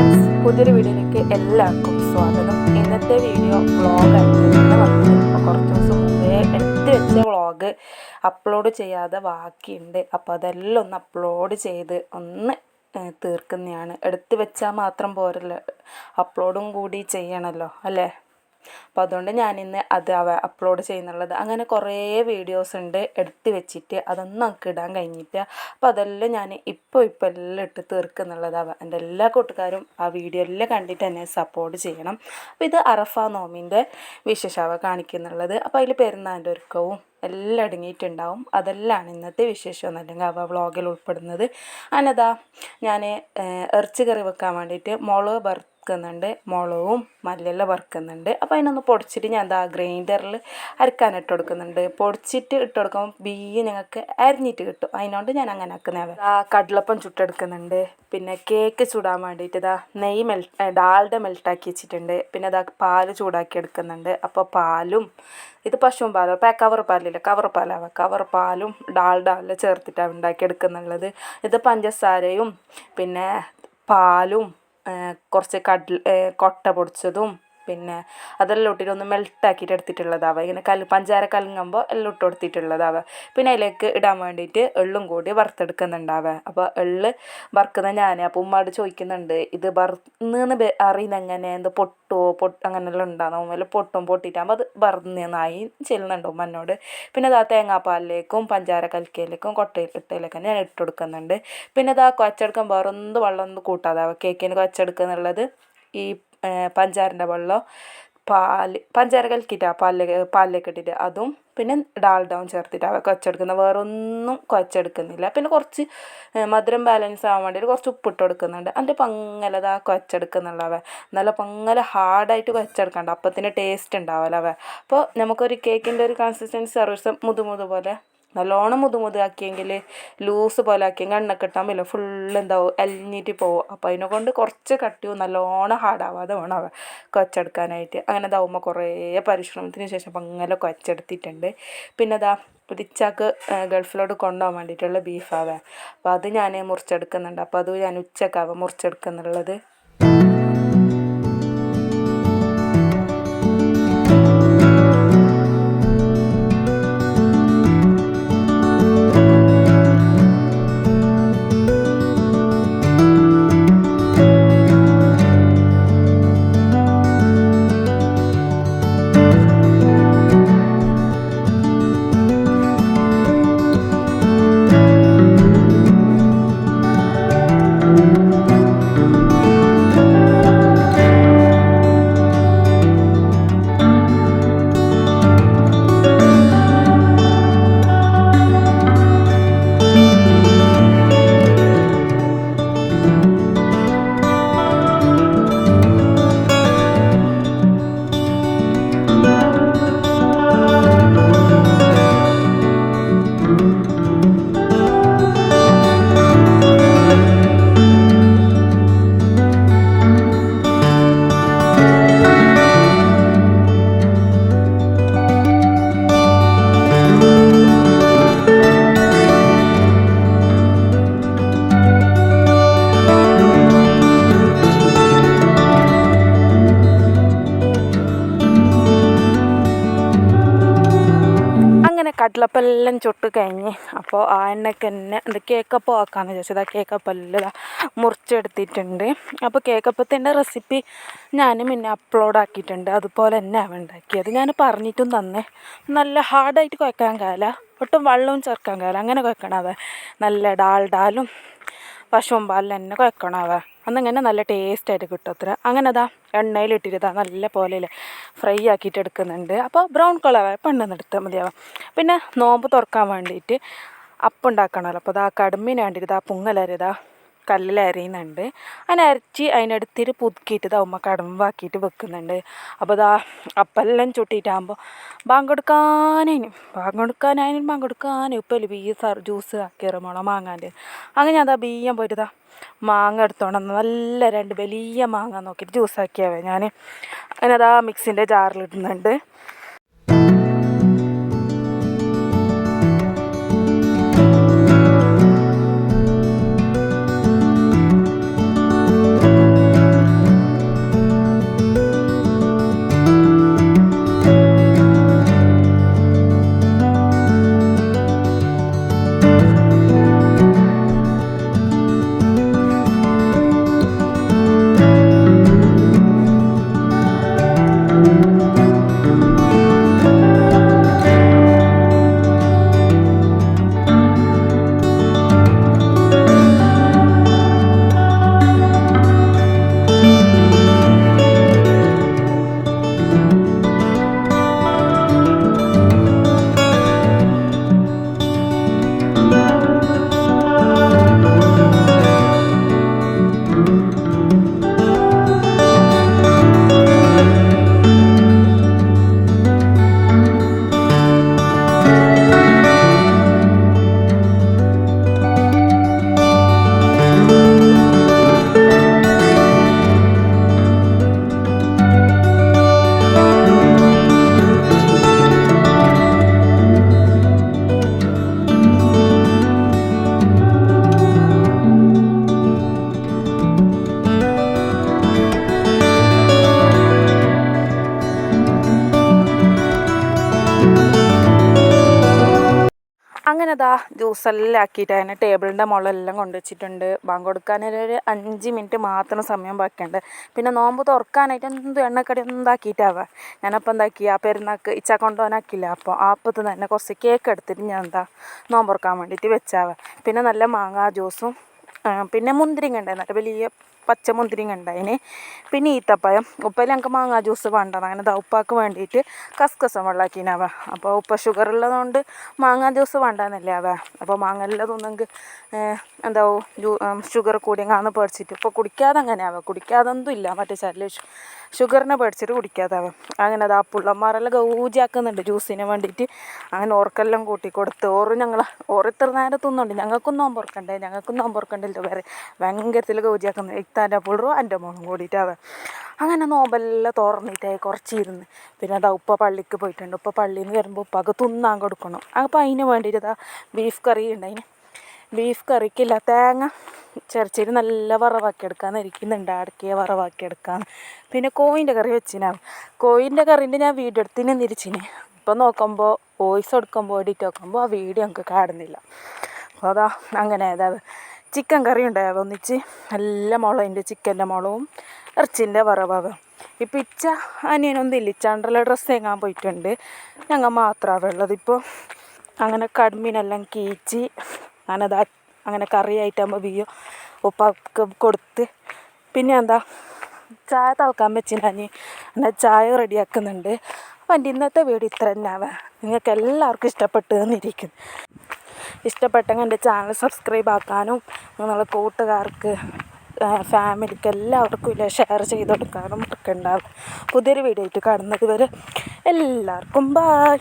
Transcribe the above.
Friends പുതിയൊരു വീഡിയോയിലേക്ക് എല്ലാവർക്കും സ്വാഗതം. ഇന്നത്തെ വീഡിയോ വ്ളോഗായിട്ട് തന്നെ വന്നത് അപ്പോൾ കുറച്ച് ദിവസം മുമ്പേ എടുത്ത് വെച്ച വ്ളോഗ് അപ്ലോഡ് ചെയ്യാതെ ബാക്കിയുണ്ട്. അപ്പോൾ അതെല്ലാം ഒന്ന് അപ്ലോഡ് ചെയ്ത് ഒന്ന് തീർക്കുന്നതാണ്. എടുത്ത് വെച്ചാൽ മാത്രം പോരല്ലോ. അപ്ലോഡും കൂടി ചെയ്യണമല്ലോ അല്ലേ? അപ്പോൾ അതുകൊണ്ട് ഞാനിന്ന് അത് അവ അപ്ലോഡ് ചെയ്യുന്നുള്ളത്. അങ്ങനെ കുറേ വീഡിയോസ് ഉണ്ട് എടുത്ത് വെച്ചിട്ട് അതൊന്നും നമുക്ക് ഇടാൻ കഴിഞ്ഞിട്ട് അപ്പോൾ അതെല്ലാം ഞാൻ ഇപ്പോൾ ഇപ്പോൾ എല്ലാം ഇട്ട് തീർക്കുന്നുള്ളതാവുക എന്റെ എല്ലാ കൂട്ടുകാരും ആ വീഡിയോ എല്ലാം കണ്ടിട്ട് എന്നെ സപ്പോർട്ട് ചെയ്യണം. അപ്പോൾ ഇത് അറഫ നോമിന്റെ വിശേഷാവ കാണിക്കുന്നുള്ളത്. അപ്പോൾ അതിൽ പെരുന്നാളിന്റെ ഒരുക്കവും എല്ലാം അടങ്ങിയിട്ടുണ്ടാവും. അതെല്ലാം ഇന്നത്തെ വിശേഷം അല്ലെങ്കിൽ അവ വ്ളോഗിൽ ഉൾപ്പെടുന്നത്. അതിനതാ ഞാൻ ഇറച്ചി കറി വെക്കാൻ വേണ്ടിയിട്ട് മുളക് വറുക്കുന്നുണ്ട് മുളകും മല്ലിയെല്ലാം വറുക്കുന്നുണ്ട്. അപ്പോൾ അതിനൊന്ന് പൊടിച്ചിട്ട് ഞാൻ എന്താ ഗ്രൈൻഡറിൽ അരക്കാൻ ഇട്ട് കൊടുക്കുന്നുണ്ട്. പൊടിച്ചിട്ട് ഇട്ട് കൊടുക്കുമ്പോൾ ബീയ് ഞങ്ങൾക്ക് അരിഞ്ഞിട്ട് കിട്ടും. അതിനോണ്ട് ഞാൻ അങ്ങനെ ആക്കുന്നത് ആ കടലപ്പം ചുട്ടെടുക്കുന്നുണ്ട്. പിന്നെ കേക്ക് ചൂടാൻ വേണ്ടിയിട്ട് ഇതാ നെയ് മെൽ ഡാൾഡ മെൽട്ടാക്കി വെച്ചിട്ടുണ്ട്. പിന്നെ ഇതാ പാൽ ചൂടാക്കി എടുക്കുന്നുണ്ട്. അപ്പോൾ പാലും ഇത് പശുവും പാലോ? പാ കവർ പാലില്ല? കവർ പാലാവ. കവർ പാലും ഡാൾഡ എല്ലാം ചേർത്തിട്ടാണ് ഉണ്ടാക്കി എടുക്കുന്നുള്ളത്. ഇത് പഞ്ചസാരയും പിന്നെ പാലും കുറച്ച് കടൽ ഏ, കൊട്ട പൊടിച്ചതും പിന്നെ അതെല്ലാം ഇട്ടിട്ട് ഒന്ന് മെൽട്ടാക്കിയിട്ട് എടുത്തിട്ടുള്ളതാവുക ഇങ്ങനെ കൽ പഞ്ചാര കലങ്ങുമ്പോൾ എല്ലാം ഇട്ട് കൊടുത്തിട്ടുള്ളതാവുക പിന്നെ അതിലേക്ക് ഇടാൻ വേണ്ടിയിട്ട് എള്ളും കൂടി വറുത്തെടുക്കുന്നുണ്ടാവുക അപ്പോൾ എള്ള് വറുക്കുന്ന ഞാൻ അപ്പോൾ ഉമ്മാട് ചോദിക്കുന്നുണ്ട് ഇത് വറുന്ന് അറിയുന്ന എങ്ങനെ എന്ത് പൊട്ടുമോ പൊട്ട് അങ്ങനെയെല്ലാം ഉണ്ടാകുന്ന ഉമ്മയിൽ പൊട്ടും പൊട്ടിയിട്ടാകുമ്പോൾ അത് വറന്നായി ചെല്ലുന്നുണ്ട് ഉമ്മ എന്നോട് പിന്നെ അതാ തേങ്ങാപ്പാലിലേക്കും പഞ്ചാര കൽക്കയിലേക്കും കൊട്ടയിൽ ഇട്ടയിലേക്കും ഞാൻ ഇട്ട് കൊടുക്കുന്നുണ്ട്. പിന്നെ ഇതാ കൊച്ചെടുക്കാൻ വേറെ ഒന്നും വെള്ളം ഒന്നും കൂട്ടാതാവുക കേക്കിന് കൊച്ചെടുക്കുക എന്നുള്ളത് ഈ പഞ്ചാരന്റെ വെള്ളം പാൽ പഞ്ചാര കലക്കിയിട്ടാണ് പാലിലേക്ക് പാലിലേക്ക് ഇട്ടിട്ട് അതും പിന്നെ ഡാൽഡാവും ചേർത്തിട്ടാണ് കുഴച്ചെടുക്കുന്നത് വേറെ ഒന്നും കുഴച്ചെടുക്കുന്നില്ല പിന്നെ കുറച്ച് മധുരം ബാലൻസ് ആവാൻ വേണ്ടിയിട്ട് കുറച്ച് ഉപ്പിട്ട് കൊടുക്കുന്നുണ്ട്. അതിന്റെ പങ്ങലതാ കുഴച്ചെടുക്കുന്നുള്ളവ നല്ല പങ്ങല ഹാർഡായിട്ട് കുഴച്ചെടുക്കണ്ട അപ്പത്തിന് ടേസ്റ്റ് ഉണ്ടാവില്ല അവ അപ്പോൾ നമുക്കൊരു കേക്കിന്റെ ഒരു കൺസിസ്റ്റൻസി സർവീസ് മുതു മുതു പോലെ നല്ലോണം മുതു മുതു ആക്കിയെങ്കിൽ ലൂസ് പോലെ ആക്കിയെങ്കിൽ എണ്ണ കിട്ടാൻ പറ്റില്ല ഫുള്ള് എന്താവും അലിഞ്ഞിട്ട് പോകും അപ്പോൾ അതിനെ കൊണ്ട് കുറച്ച് കട്ടിയും നല്ലോണം ഹാർഡാവാതെ വേണം അവ കുഴച്ചെടുക്കാനായിട്ട് അങ്ങനെ ഇതാവുമ്പോൾ കുറേ പരിശ്രമത്തിന് ശേഷം അപ്പം അങ്ങനെ കൊച്ചെടുത്തിട്ടുണ്ട്. പിന്നെ ഇതാ ഇച്ചാക്ക് ഗൾഫിലോട്ട് കൊണ്ടുപോകാൻ വേണ്ടിയിട്ടുള്ള ബീഫാവേ അപ്പോൾ അത് ഞാൻ മുറിച്ചെടുക്കുന്നുണ്ട്. അപ്പോൾ അത് ഞാൻ ഉച്ചക്കാവും മുറിച്ചെടുക്കുന്നുള്ളത്. കടലപ്പം ചുട്ട് കഴിഞ്ഞ് അപ്പോൾ ആ എണ്ണയ്ക്ക് തന്നെ അത് കേക്കപ്പം ആക്കാമെന്ന് വിചാരിച്ചത് ആ കേക്കപ്പം എല്ലാം മുറിച്ചെടുത്തിട്ടുണ്ട്. അപ്പോൾ കേക്കപ്പത്തിന്റെ റെസിപ്പി ഞാനും പിന്നെ അപ്ലോഡ് ആക്കിയിട്ടുണ്ട്. അതുപോലെ തന്നെ അവ ഉണ്ടാക്കിയത്. ഞാൻ പറഞ്ഞിട്ടും തന്നെ. നല്ല ഹാർഡായിട്ട് കുഴക്കാൻ കാല. ഒട്ടും വെള്ളവും ചേർക്കാൻ കയറില്ല അങ്ങനെ കുഴക്കണവ നല്ല ഡാൽഡാലും പശുവും പാലിൽ തന്നെ കുഴക്കണവ അന്നിങ്ങനെ നല്ല ടേസ്റ്റായിട്ട് കിട്ടും അത്ര. അങ്ങനെ അതാ എണ്ണയിലിട്ടിട്ട് ഇതാ നല്ല പോലെ ഫ്രൈ ആക്കിയിട്ട് എടുക്കുന്നുണ്ട്. അപ്പോൾ ബ്രൗൺ കളർ പെണ്ണെന്ന് എടുത്താൽ മതിയാവും പിന്നെ നോമ്പ് തുറക്കാൻ വേണ്ടിയിട്ട് അപ്പം ഉണ്ടാക്കണമല്ലോ അപ്പോൾ ഇതാ കടുമ്പിന് വേണ്ടിയിട്ട് ഇതാ പൊങ്ങലരിതാ കല്ലിൽ അരയുന്നുണ്ട് അങ്ങനെ അരച്ച് അതിനടുത്തിട്ട് പുതുക്കിയിട്ട് ഇതാ കടമ്പാക്കിയിട്ട് വെക്കുന്നുണ്ട്. അപ്പോൾ ഇതാ അപ്പെല്ലാം ചുട്ടിയിട്ടാകുമ്പോൾ ബാങ്ക് കൊടുക്കാനും ബാങ്ക് കൊടുക്കാനും ബാങ്ക് കൊടുക്കാനും ഇപ്പോൾ ബീ സർ ജ്യൂസ് ആക്കി മുള മാങ്ങാന്റെ. അങ്ങനെ അതാ ബീയം പോയിട്ടതാ മാങ്ങ എടുത്തോണം നല്ല രണ്ട് വലിയ മാങ്ങ നോക്കിയിട്ട് ജ്യൂസ് ആക്കിയാവേ ഞാൻ അങ്ങനെ അതാ മിക്സിന്റെ ജാറിലിടുന്നുണ്ട്. അങ്ങനെ ദാ ജ്യൂസെല്ലാം ആക്കിയിട്ട് അതിനെ ടേബിളിന്റെ മുകളെല്ലാം കൊണ്ടുവച്ചിട്ടുണ്ട്. ബാങ്ക് കൊടുക്കാനൊരു അഞ്ച് മിനിറ്റ് മാത്രം സമയം ബാക്കിയുണ്ട്. പിന്നെ നോമ്പ് തുറക്കാനായിട്ട് എന്ത് എണ്ണക്കടി എന്താക്കിയിട്ടാവുക ഞാനപ്പോൾ എന്താക്കി? ആ പെരുന്നാൾക്ക് ഇച്ച കൊണ്ടുപോകാനാക്കില്ല? അപ്പോൾ ആ അപ്പത്ത് തന്നെ കുറച്ച് കേക്ക് എടുത്തിട്ട് ഞാൻ എന്താ നോമ്പ് തുറക്കാൻ വേണ്ടിയിട്ട് വെച്ചാവാ. പിന്നെ നല്ല മാങ്ങാ ജ്യൂസും പിന്നെ മുന്തിരിങ്ങ ഉണ്ടായിരുന്നു വലിയ പച്ച മുന്തിരിങ്ങ ഉണ്ടായിന് പിന്നെ ഈത്തപ്പഴം ഉപ്പയിൽ ഞങ്ങൾക്ക് മാങ്ങാ ജ്യൂസ് വേണ്ടത് അങ്ങനെ ദാ ഉപ്പാക്ക് വേണ്ടിയിട്ട് കസ്കസം വെള്ളാക്കിനാവ അപ്പോൾ ഉപ്പ ഷുഗർ ഉള്ളതുകൊണ്ട് മാങ്ങാ ജ്യൂസ് വേണ്ടെന്നല്ലേ അവ. അപ്പോൾ മാങ്ങ എല്ലാം തിന്നെങ്കിൽ എന്താവും ജ്യൂ ഷുഗർ കൂടിയങ്ങാന്ന് പേടിച്ചിട്ട്. ഇപ്പോൾ കുടിക്കാതെ അങ്ങനെയാവുക കുടിക്കാതൊന്നും ഇല്ല. മറ്റേ ചല്ല ഷുഗറിനെ പേടിച്ചിട്ട് കുടിക്കാതാവും അങ്ങനെ അത് ആ പുള്ളന്മാരെല്ലാം ഗൗജിയാക്കുന്നുണ്ട് ജ്യൂസിന് വേണ്ടിയിട്ട് അങ്ങനെ ഓർക്കെല്ലാം കൂട്ടി കൊടുത്ത് ഓറ് ഞങ്ങൾ ഓറ് ഇത്ര നേരം തിന്നുണ്ട്. ഞങ്ങൾക്കും നോമ്പ് ഓർക്കണ്ടേ ഞങ്ങൾക്കും നോമ്പ് ഓർക്കണ്ടല്ലോ വേറെ. ഭയങ്കരത്തിൽ ഗൗജിയാക്കുന്നത് ഇത്താന്റെ പുള്ളറും എന്റെ മോളും കൂടിയിട്ടാവേ അങ്ങനെ നോമ്പെല്ലാം തുറന്നിട്ടായി കുറച്ചിരുന്ന്. പിന്നെ അതാ ഉപ്പ പള്ളിക്ക് പോയിട്ടുണ്ട്. ഉപ്പ പള്ളിയിൽ നിന്ന് വരുമ്പോൾ ഉപ്പാക്ക് തിന്നാൻ കൊടുക്കണം. അപ്പോൾ അതിന് വേണ്ടിയിട്ട് ഇതാ ബീഫ് കറി ഉണ്ടായിന് ബീഫ് കറിക്കില്ല തേങ്ങ ചിരച്ചിട്ട് നല്ല വറവാക്കി എടുക്കാന്ന് ഇരിക്കുന്നുണ്ട്. അടക്കിയ വറവാക്കി എടുക്കാൻ പിന്നെ കോയിന്റെ കറി വെച്ചിനാ കോയിന്റെ കറിന്റെ ഞാൻ വീഡിയോ എടുത്തിന് തിരിച്ചിന്. ഇപ്പം നോക്കുമ്പോൾ വോയിസ് എടുക്കുമ്പോൾ എഡിറ്റ് നോക്കുമ്പോൾ ആ വീഡിയോ നമുക്ക് കാണുന്നില്ല. അപ്പോൾ അതാ അങ്ങനെ അതാ ചിക്കൻ കറി ഉണ്ടായത് ഒന്നിച്ച് നല്ല മുളകിന്റെ ചിക്കന്റെ മുളകും ഇറച്ചിന്റെ വറവാവ് ഇപ്പം ഇച്ച അനിയനൊന്നും ഇല്ല. ഇച്ചാണ്ടല്ല ഡ്രസ്സ് തേങ്ങാൻ പോയിട്ടുണ്ട്. ഞങ്ങൾ മാത്രമാണ് ഉള്ളത്. ഇപ്പോൾ അങ്ങനെ കടുമീനെല്ലാം കീച്ചി ഞാനത് അങ്ങനെ കറിയായിട്ടാകുമ്പോൾ ബിയോ ഉപ്പാക്ക് കൊടുത്ത് പിന്നെ എന്താ ചായ തളക്കാൻ വെച്ചിന് അനി എന്നാൽ ചായ റെഡിയാക്കുന്നുണ്ട്. അപ്പം എന്റെ ഇന്നത്തെ വീഡിയോ ഇത്ര തന്നെയാവാം നിങ്ങൾക്ക് എല്ലാവർക്കും ഇഷ്ടപ്പെട്ടു എന്നിരിക്കും ഇഷ്ടപ്പെട്ടെങ്കിൽ എന്റെ ചാനൽ സബ്സ്ക്രൈബ് ആക്കാനും നിങ്ങളെ കൂട്ടുകാർക്ക് ഫാമിലിക്ക് എല്ലാവർക്കും ഇല്ല ഷെയർ ചെയ്ത് കൊടുക്കാനും ഒക്കെ ഉണ്ടാവും. പുതിയൊരു വീഡിയോ ആയിട്ട് കാണുന്നത് വരെ എല്ലാവർക്കും ബായ്